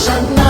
లోకేశన్న వరాలు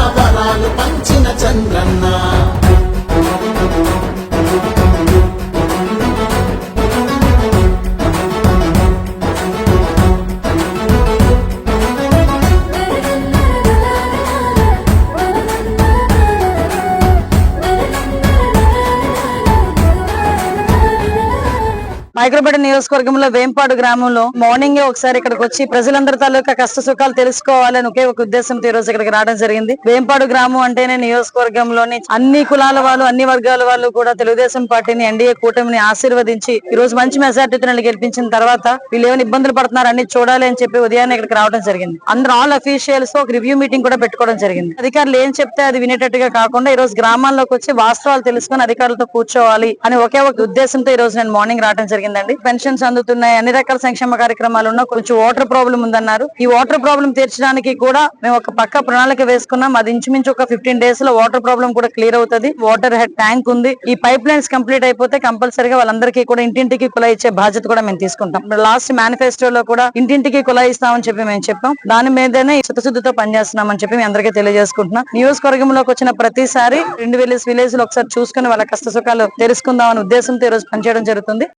మైక్రోపేట నియోజకవర్గంలో వేంపాడు గ్రామంలో మార్నింగ్ ఒకసారి ఇక్కడికి వచ్చి ప్రజలందరి తాలూకా కష్ట సుఖాలు తెలుసుకోవాలని ఒకే ఒక ఉద్దేశంతో ఈ రోజు ఇక్కడికి రావడం జరిగింది. వేంపాడు గ్రామం అంటేనే నియోజకవర్గంలోని అన్ని కులాల వాళ్ళు అన్ని వర్గాల వాళ్ళు కూడా తెలుగుదేశం పార్టీని ఎన్డీఏ కూటమిని ఆశీర్వదించి ఈ రోజు మంచి మెజార్టీతో గెలిపించిన తర్వాత వీళ్ళు ఏమైనా ఇబ్బందులు పడుతున్నారు అన్ని చూడాలి అని చెప్పి ఉదయాన్నే ఇక్కడికి రావడం జరిగింది. అందరూ ఆల్ అఫీషియల్స్ ఒక రివ్యూ మీటింగ్ కూడా పెట్టుకోవడం జరిగింది. అధికారులు ఏం చెప్తే అది వినేటట్టుగా కాకుండా ఈ రోజు గ్రామాల్లోకి వచ్చి వాస్తవాలు తెలుసుకొని అధికారులతో కూర్చోవాలి అని ఒకే ఒక ఉద్దేశంతో ఈ రోజు నేను మార్నింగ్ రావడం జరిగింది. జరిగిందండి. పెన్షన్స్ అందుతున్నాయి. అన్ని రకాల సంక్షేమ కార్యక్రమాలు ఉన్నా కొంచెం వాటర్ ప్రాబ్లం ఉందన్నారు. ఈ వాటర్ ప్రాబ్లం తీర్చడానికి కూడా మేము ఒక పక్క ప్రణాళిక వేసుకున్నాం. అది ఇంచుమించు ఒక ఫిఫ్టీన్ డేస్లో వాటర్ ప్రాబ్లం కూడా క్లియర్ అవుతుంది. వాటర్ హెడ్ ట్యాంక్ ఉంది. ఈ పైప్ లైన్స్ కంప్లీట్ అయిపోతే కంపల్సరీగా వాళ్ళందరికీ కూడా ఇంటింటికి కులా ఇచ్చే బాధ్యత కూడా మేము తీసుకుంటాం. లాస్ట్ మేనిఫెస్టోలో కూడా ఇంటింటికి కులా ఇస్తామని చెప్పి మేము చెప్పాం. దాని మీదనే చిత్తశుద్ధితో పనిచేస్తున్నామని చెప్పి మీ అందరికీ తెలియజేసుకుంటున్నాం. నియోజకవర్గంలోకి వచ్చిన ప్రతిసారి రెండు విలేజ్ విలేజ్లో ఒకసారి చూసుకుని వాళ్ళ కష్ట సుఖాలు తెలుసుకుందాం అనే ఉద్దేశంతో ఈ రోజు పనిచేయడం జరుగుతుంది.